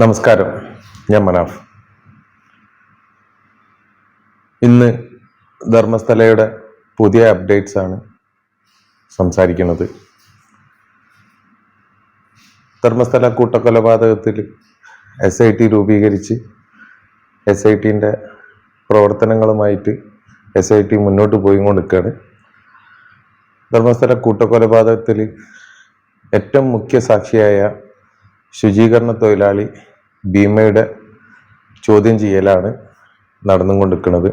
നമസ്കാരം. ഞാൻ മനാഫ്. ഇന്ന് ധർമ്മസ്ഥലയുടെ പുതിയ അപ്ഡേറ്റ്സ് ആണ് സംസാരിക്കുന്നത്. ധർമ്മസ്ഥല കൂട്ടക്കൊലപാതകത്തിൽ എസ് ഐ ടി രൂപീകരിച്ച് എസ് ഐ ടിന്റെ പ്രവർത്തനങ്ങളുമായിട്ട് എസ് ഐ ടി മുന്നോട്ട് പോയിക്കൊണ്ടിരിക്കുകയാണ്. ധർമ്മസ്ഥല കൂട്ടക്കൊലപാതകത്തിൽ ഏറ്റവും മുഖ്യ സാക്ഷിയായ ശുചീകരണ തൊഴിലാളി ഭീമയുടെ ചോദ്യം ചെയ്യലാണ് നടന്നുകൊണ്ടിരിക്കുന്നത്.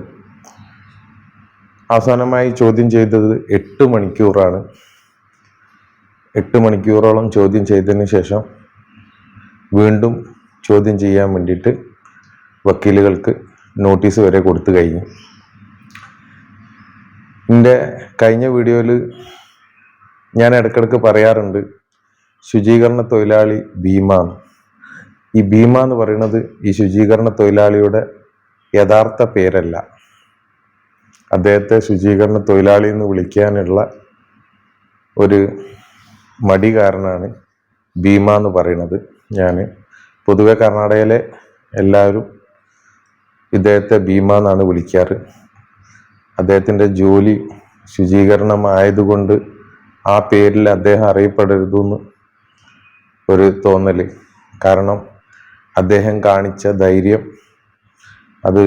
അവസാനമായി ചോദ്യം ചെയ്തത് എട്ട് മണിക്കൂറാണ്. എട്ട് മണിക്കൂറോളം ചോദ്യം ചെയ്തതിന് ശേഷം വീണ്ടും ചോദ്യം ചെയ്യാൻ വേണ്ടിയിട്ട് വക്കീലുകൾക്ക് നോട്ടീസ് വരെ കൊടുത്തു കഴിഞ്ഞു. എന്റെ കഴിഞ്ഞ വീഡിയോയിൽ ഞാൻ ഇടയ്ക്കിടയ്ക്ക് പറയാറുണ്ട് ശുചീകരണ തൊഴിലാളി ഭീമ എന്ന്. ഈ ഭീമ എന്ന് പറയുന്നത് ഈ ശുചീകരണ തൊഴിലാളിയുടെ യഥാർത്ഥ പേരല്ല. അദ്ദേഹത്തെ ശുചീകരണ തൊഴിലാളി എന്ന് വിളിക്കാനുള്ള ഒരു മടി കാരണമാണ് ഭീമ എന്ന് പറയുന്നത്. ഞാൻ പൊതുവെ കർണാടകയിലെ എല്ലാവരും ഇദ്ദേഹത്തെ ഭീമ എന്നാണ് വിളിക്കാറ്. അദ്ദേഹത്തിന്റെ ജോലി ശുചീകരണമായതുകൊണ്ട് ആ പേരിൽ അദ്ദേഹം അറിയപ്പെടരുതെന്ന് ഒരു തോന്നൽ കാരണം അദ്ദേഹം കാണിച്ച ധൈര്യം അത്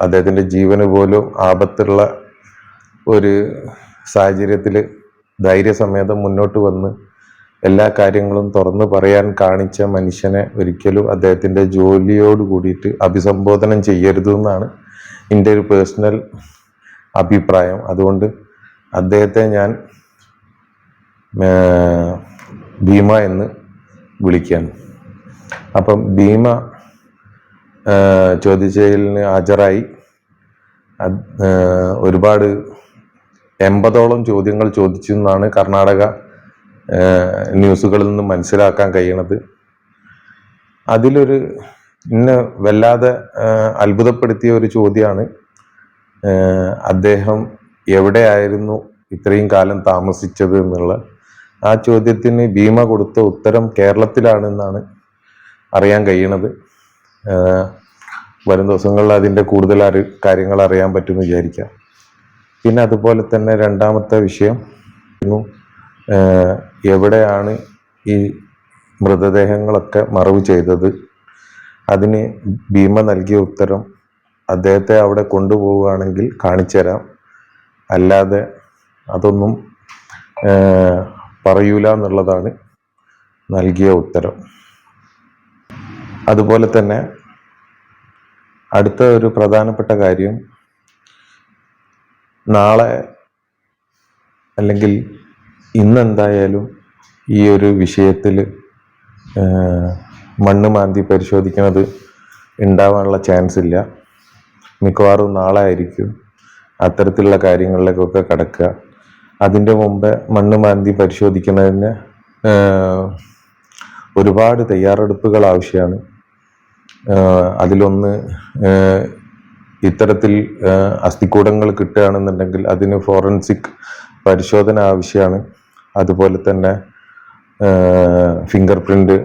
അദ്ദേഹത്തിന്റെ ജീവന് പോലും ആപത്തുള്ള ഒരു സാഹചര്യത്തിൽ ധൈര്യസമേതം മുന്നോട്ട് വന്ന് എല്ലാ കാര്യങ്ങളും തുറന്നു പറയാൻ കാണിച്ച മനുഷ്യനെ ഒരിക്കലും അദ്ദേഹത്തിന്റെ ജോലിയോട് കൂടിയിട്ട് അഭിസംബോധനം ചെയ്യരുത് എന്നാണ് എന്റെ ഒരു പേഴ്സണൽ അഭിപ്രായം. അതുകൊണ്ട് അദ്ദേഹത്തെ ഞാൻ ഭീമ എന്ന് വിളിക്കുകയാണ്. അപ്പം ഭീമ ചോദ്യചെയ്യലിന് ഹാജരായി. ഒരുപാട് എൺപതോളം ചോദ്യങ്ങൾ ചോദിച്ചു എന്നാണ് കർണാടക ന്യൂസുകളിൽ നിന്ന് മനസ്സിലാക്കാൻ കഴിയണത്. അതിലൊരു ഇന്ന് വല്ലാതെ അത്ഭുതപ്പെടുത്തിയ ഒരു ചോദ്യമാണ് അദ്ദേഹം എവിടെയായിരുന്നു ഇത്രയും കാലം താമസിച്ചത് എന്നുള്ള. ആ ചോദ്യത്തിന് ഭീമ കൊടുത്ത ഉത്തരം കേരളത്തിലാണെന്നാണ് അറിയാൻ കഴിയണത്. വരും ദിവസങ്ങളിൽ അതിന്റെ കൂടുതൽ അറി കാര്യങ്ങൾ അറിയാൻ പറ്റുമെന്ന് വിചാരിക്കാം. പിന്നെ അതുപോലെ തന്നെ രണ്ടാമത്തെ വിഷയം എവിടെയാണ് ഈ മൃതദേഹങ്ങളൊക്കെ മറവ് ചെയ്തത്? അതിന് ഭീമ നൽകിയ ഉത്തരം അദ്ദേഹത്തെ അവിടെ കൊണ്ടുപോവുകയാണെങ്കിൽ കാണിച്ചുതരാം അല്ലാതെ അതൊന്നും പറയൂല എന്നുള്ളതാണ് നൽകിയ ഉത്തരം. അതുപോലെ തന്നെ അടുത്ത ഒരു പ്രധാനപ്പെട്ട കാര്യം നാളെ അല്ലെങ്കിൽ ഇന്നെന്തായാലും ഈ ഒരു വിഷയത്തിൽ മണ്ണ് മാന്തി പരിശോധിക്കുന്നത് ഉണ്ടാവാനുള്ള ചാൻസ് ഇല്ല. മിക്കവാറും നാളെ ആയിരിക്കും അത്തരത്തിലുള്ള കാര്യങ്ങളിലേക്കൊക്കെ കടക്കുക. അതിന്റെ മുമ്പ് മണ്ണ് മാന്തി പരിശോധിക്കുന്നതിന് ഒരുപാട് തയ്യാറെടുപ്പുകൾ ആവശ്യമാണ്. അതിലൊന്ന് ഇത്തരത്തിൽ അസ്ഥിക്കൂടങ്ങൾ കിട്ടുകയാണെന്നുണ്ടെങ്കിൽ അതിന് ഫോറൻസിക് പരിശോധന ആവശ്യമാണ്. അതുപോലെ തന്നെ ഫിംഗർ പ്രിന്റ്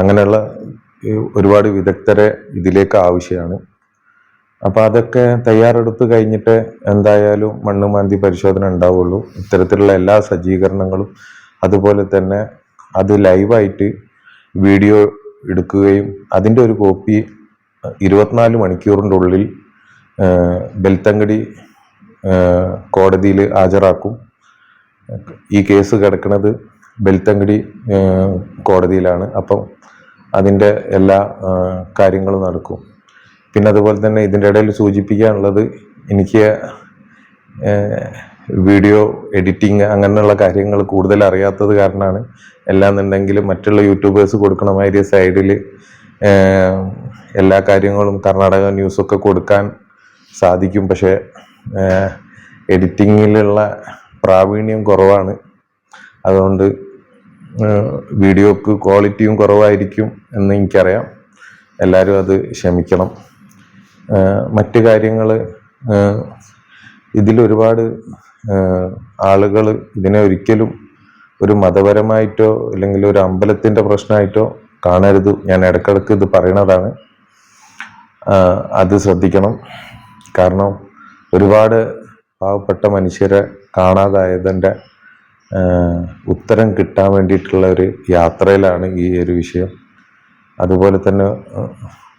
അങ്ങനെയുള്ള ഒരുപാട് വിദഗ്ധരെ ഇതിലേക്ക് ആവശ്യമാണ്. അപ്പോൾ അതൊക്കെ തയ്യാറെടുത്ത് കഴിഞ്ഞിട്ട് എന്തായാലും മണ്ണ് മാന്തി പരിശോധന ഉണ്ടാവുള്ളൂ. ഇത്തരത്തിലുള്ള എല്ലാ സജ്ജീകരണങ്ങളും അതുപോലെ തന്നെ അത് ലൈവായിട്ട് വീഡിയോ എടുക്കുകയും അതിന്റെ ഒരു കോപ്പി ഇരുപത്തിനാല് മണിക്കൂറിന്റെ ഉള്ളിൽ ബെൽത്തങ്കടി കോടതിയിൽ ഹാജരാക്കും. ഈ കേസ് കിടക്കുന്നത് ബെൽത്തങ്കടി കോടതിയിലാണ്. അപ്പം അതിന്റെ എല്ലാ കാര്യങ്ങളും നടക്കും. പിന്നെ അതുപോലെ തന്നെ ഇതിന്റെ ഇടയിൽ സൂചിപ്പിക്കാനുള്ളത് എനിക്ക് വീഡിയോ എഡിറ്റിംഗ് അങ്ങനെയുള്ള കാര്യങ്ങൾ കൂടുതൽ അറിയാത്തത് കാരണമാണ്. എല്ലാന്നുണ്ടെങ്കിൽ മറ്റുള്ള യൂട്യൂബേഴ്സ് കൊടുക്കണ മാതിരി സൈഡിൽ എല്ലാ കാര്യങ്ങളും കർണാടക ന്യൂസൊക്കെ കൊടുക്കാൻ സാധിക്കും. പക്ഷേ എഡിറ്റിങ്ങിലുള്ള പ്രാവീണ്യം കുറവാണ്. അതുകൊണ്ട് വീഡിയോക്ക് ക്വാളിറ്റിയും കുറവായിരിക്കും എന്ന് എനിക്കറിയാം. എല്ലാവരും അത് ക്ഷമിക്കണം. മറ്റു കാര്യങ്ങൾ ഇതിലൊരുപാട് ആളുകൾ ഇതിനെ ഒരിക്കലും ഒരു മതപരമായിട്ടോ അല്ലെങ്കിൽ ഒരു അമ്പലത്തിന്റെ പ്രശ്നമായിട്ടോ കാണരുത്. ഞാൻ ഇടക്കിടക്ക് ഇത് പറയണതാണ്. അത് ശ്രദ്ധിക്കണം. കാരണം ഒരുപാട് പാവപ്പെട്ട മനുഷ്യരെ കാണാതായതിന്റെ ഉത്തരം കിട്ടാൻ വേണ്ടിയിട്ടുള്ള ഒരു യാത്രയിലാണ് ഈ ഒരു വിഷയം. അതുപോലെ തന്നെ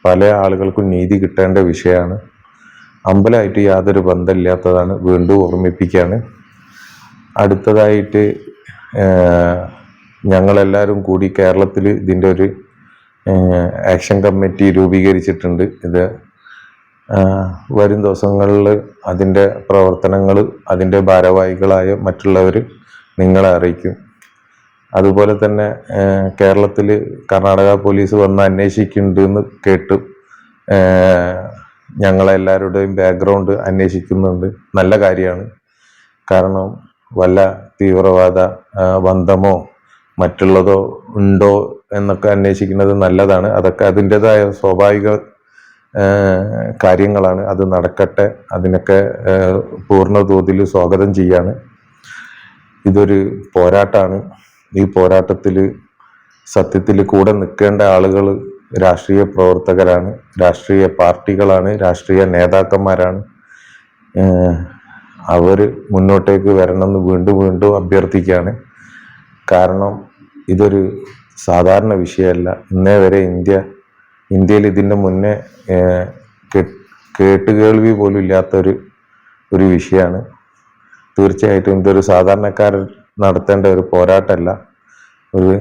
പല ആളുകൾക്കും നീതി കിട്ടേണ്ട വിഷയമാണ്. അമ്പലമായിട്ട് യാതൊരു ബന്ധമില്ലാത്തതാണ് വീണ്ടും ഓർമ്മിപ്പിക്കുകയാണ്. അടുത്തതായിട്ട് ഞങ്ങളെല്ലാവരും കൂടി കേരളത്തിൽ ഇതിന്റെ ഒരു ആക്ഷൻ കമ്മിറ്റി രൂപീകരിച്ചിട്ടുണ്ട്. ഇത് വരും ദിവസങ്ങളിൽ അതിന്റെ പ്രവർത്തനങ്ങൾ അതിന്റെ ഭാരവാഹികളായ മറ്റുള്ളവർ നിങ്ങളെ അറിയിക്കും. അതുപോലെ തന്നെ കേരളത്തിൽ കർണാടക പോലീസ് വന്ന് അന്വേഷിക്കുന്നുണ്ട് എന്ന് കേട്ടു ഞങ്ങളെല്ലാവരുടെയും ബാക്ക്ഗ്രൗണ്ട് അന്വേഷിക്കുന്നുണ്ട്. നല്ല കാര്യമാണ്. കാരണം വല്ല തീവ്രവാദ ബന്ധമോ മറ്റുള്ളതോ ഉണ്ടോ എന്നൊക്കെ അന്വേഷിക്കുന്നത് നല്ലതാണ്. അതൊക്കെ അതിന്റെതായ സ്വാഭാവിക കാര്യങ്ങളാണ്. അത് നടക്കട്ടെ. അതിനൊക്കെ പൂർണ തോതിൽ സ്വാഗതം ചെയ്യാണ്. ഇതൊരു പോരാട്ടമാണ് ഈ പോരാട്ടത്തിൽ സത്യത്തിൽ കൂടെ നിൽക്കേണ്ട ആളുകൾ രാഷ്ട്രീയ പ്രവർത്തകരാണ് രാഷ്ട്രീയ പാർട്ടികളാണ് രാഷ്ട്രീയ നേതാക്കന്മാരാണ്. അവർ മുന്നോട്ടേക്ക് വരണമെന്ന് വീണ്ടും വീണ്ടും അഭ്യർത്ഥിക്കുകയാണ്. കാരണം ഇതൊരു സാധാരണ വിഷയമല്ല. ഇന്നേ വരെ ഇന്ത്യ ഇന്ത്യയിൽ ഇതിന്റെ മുന്നേ കേട്ടുകേൾവി പോലും ഇല്ലാത്തൊരു ഒരു വിഷയമാണ്. തീർച്ചയായിട്ടും ഇതൊരു സാധാരണക്കാരൻ നടത്തേണ്ട ഒരു പോരാട്ടമല്ല. ഒരു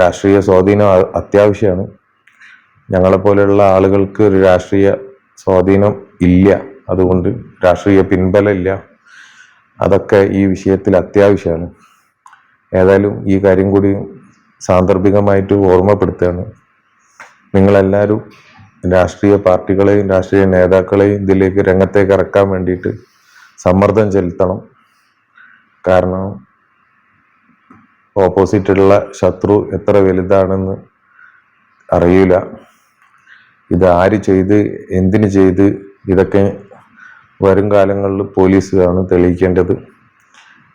രാഷ്ട്രീയ സ്വാധീനം അത്യാവശ്യമാണ്. ഞങ്ങളെപ്പോലെയുള്ള ആളുകൾക്ക് ഒരു രാഷ്ട്രീയ സ്വാധീനം ഇല്ല. അതുകൊണ്ട് രാഷ്ട്രീയ പിൻബലമില്ല. അതൊക്കെ ഈ വിഷയത്തിൽ അത്യാവശ്യമാണ്. ഏതായാലും ഈ കാര്യം കൂടി സാന്ദർഭികമായിട്ട് ഓർമ്മപ്പെടുത്തുകയാണ്. നിങ്ങളെല്ലാവരും രാഷ്ട്രീയ പാർട്ടികളെയും രാഷ്ട്രീയ നേതാക്കളെയും ഇതിലേക്ക് രംഗത്തേക്ക് ഇറക്കാൻ വേണ്ടിയിട്ട് സമ്മർദ്ദം ചെലുത്തണം. കാരണം ഓപ്പോസിറ്റുള്ള ശത്രു എത്ര വലുതാണെന്ന് അറിയില്ല. ഇത് ആര് ചെയ്ത് എന്തിന് ചെയ്ത് ഇതൊക്കെ വരും കാലങ്ങളിൽ പോലീസാണ് തെളിയിക്കേണ്ടത്.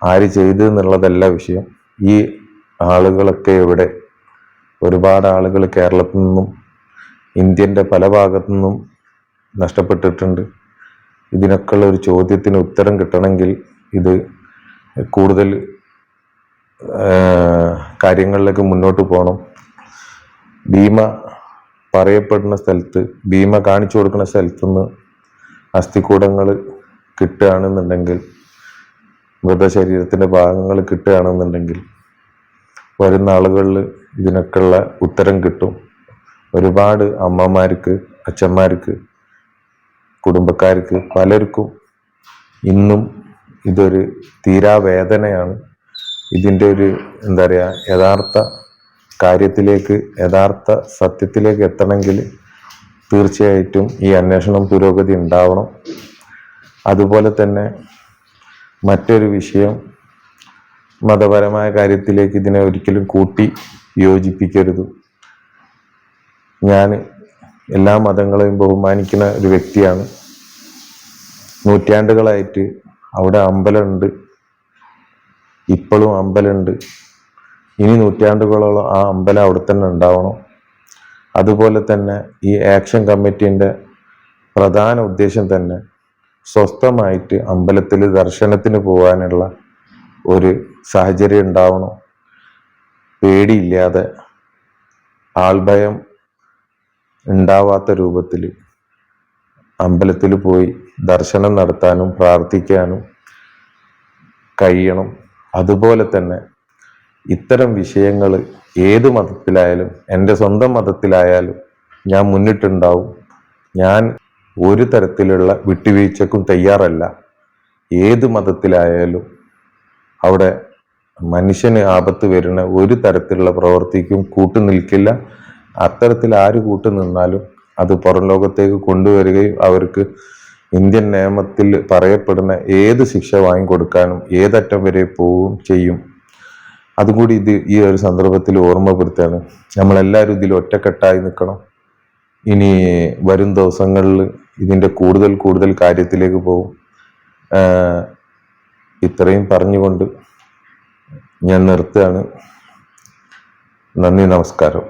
ആര് ചെയ്തു എന്നുള്ളതല്ല വിഷയം. ഈ ആളുകളൊക്കെ ഇവിടെ ഒരുപാട് ആളുകൾ കേരളത്തിൽ നിന്നും ഇന്ത്യന്റെ പല ഭാഗത്തു നിന്നും നഷ്ടപ്പെട്ടിട്ടുണ്ട്. ഇതിനൊക്കെയുള്ള ഒരു ചോദ്യത്തിന് ഉത്തരം കിട്ടണമെങ്കിൽ ഇത് കൂടുതൽ കാര്യങ്ങളിലേക്ക് മുന്നോട്ട് പോകണം. ഭീമ പറയപ്പെടുന്ന സ്ഥലത്ത് ഭീമ കാണിച്ചു കൊടുക്കുന്ന സ്ഥലത്തു നിന്ന് അസ്ഥികൂടങ്ങൾ കിട്ടുകയാണെന്നുണ്ടെങ്കിൽ മൃതശരീരത്തിന്റെ ഭാഗങ്ങൾ കിട്ടുകയാണെന്നുണ്ടെങ്കിൽ വരുന്ന ആളുകളിൽ ഇതിനൊക്കെയുള്ള ഉത്തരം കിട്ടും. ഒരുപാട് അമ്മമാർക്ക് അച്ഛന്മാർക്ക് കുടുംബക്കാർക്ക് പലർക്കും ഇന്നും ഇതൊരു തീരാവേദനയാണ്. ഇതിന്റെ ഒരു എന്താ പറയുക യഥാർത്ഥ കാര്യത്തിലേക്ക് യഥാർത്ഥ സത്യത്തിലേക്ക് എത്തണമെങ്കിൽ തീർച്ചയായിട്ടും ഈ അന്വേഷണം പുരോഗതി ഉണ്ടാവണം. അതുപോലെ തന്നെ മറ്റൊരു വിഷയം മതപരമായ കാര്യത്തിലേക്ക് ഇതിനെ ഒരിക്കലും കൂട്ടി യോജിപ്പിക്കരുത്. ഞാൻ എല്ലാ മതങ്ങളെയും ബഹുമാനിക്കുന്ന ഒരു വ്യക്തിയാണ്. നൂറ്റാണ്ടുകളായിട്ട് അവിടെ അമ്പലമുണ്ട്. ഇപ്പോഴും അമ്പലമുണ്ട്. ഇനി നൂറ്റാണ്ടുകളോളം ആ അമ്പലം അവിടെ തന്നെ ഉണ്ടാവണം. അതുപോലെ തന്നെ ഈ ആക്ഷൻ കമ്മിറ്റീന്റെ പ്രധാന ഉദ്ദേശം തന്നെ സ്വസ്ഥമായിട്ട് അമ്പലത്തിൽ ദർശനത്തിന് പോകാനുള്ള ഒരു സാഹചര്യം ഉണ്ടാവണം. പേടിയില്ലാതെ ആൾഭയം ഉണ്ടാവാത്ത രൂപത്തിൽ അമ്പലത്തിൽ പോയി ദർശനം നടത്താനും പ്രാർത്ഥിക്കാനും കഴിയണം. അതുപോലെ തന്നെ ഇത്തരം വിഷയങ്ങൾ ഏത് മതത്തിലായാലും എന്റെ സ്വന്തം മതത്തിലായാലും ഞാൻ മുന്നിട്ടുണ്ടാവും. ഞാൻ ഒരു തരത്തിലുള്ള വിട്ടുവീഴ്ചക്കും തയ്യാറല്ല. ഏത് മതത്തിലായാലും അവിടെ മനുഷ്യന് ആപത്ത് വരുന്ന ഒരു തരത്തിലുള്ള പ്രവൃത്തിക്കും കൂട്ടുനിൽക്കില്ല അത്തരത്തിൽ ആര് കൂട്ടുനിന്നാലും അത് പുറം ലോകത്തേക്ക് കൊണ്ടുവരികയും അവർക്ക് ഇന്ത്യൻ നിയമത്തിൽ പറയപ്പെടുന്ന ഏത് ശിക്ഷ വാങ്ങിക്കൊടുക്കാനും ഏതറ്റം വരെ പോവുകയും ചെയ്യും. അതുകൂടി ഇത് ഈ ഒരു സന്ദർഭത്തിൽ ഓർമ്മപ്പെടുത്തുകയാണ്. നമ്മളെല്ലാവരും ഇതിൽ ഒറ്റക്കെട്ടായി നിൽക്കണം. ഇനി വരും ദിവസങ്ങളിൽ ഇതിന്റെ കൂടുതൽ കൂടുതൽ കാര്യത്തിലേക്ക് പോകും. ഇത്രയും പറഞ്ഞുകൊണ്ട് ഞാൻ നിർത്തുകയാണ്. നന്ദി നമസ്കാരം.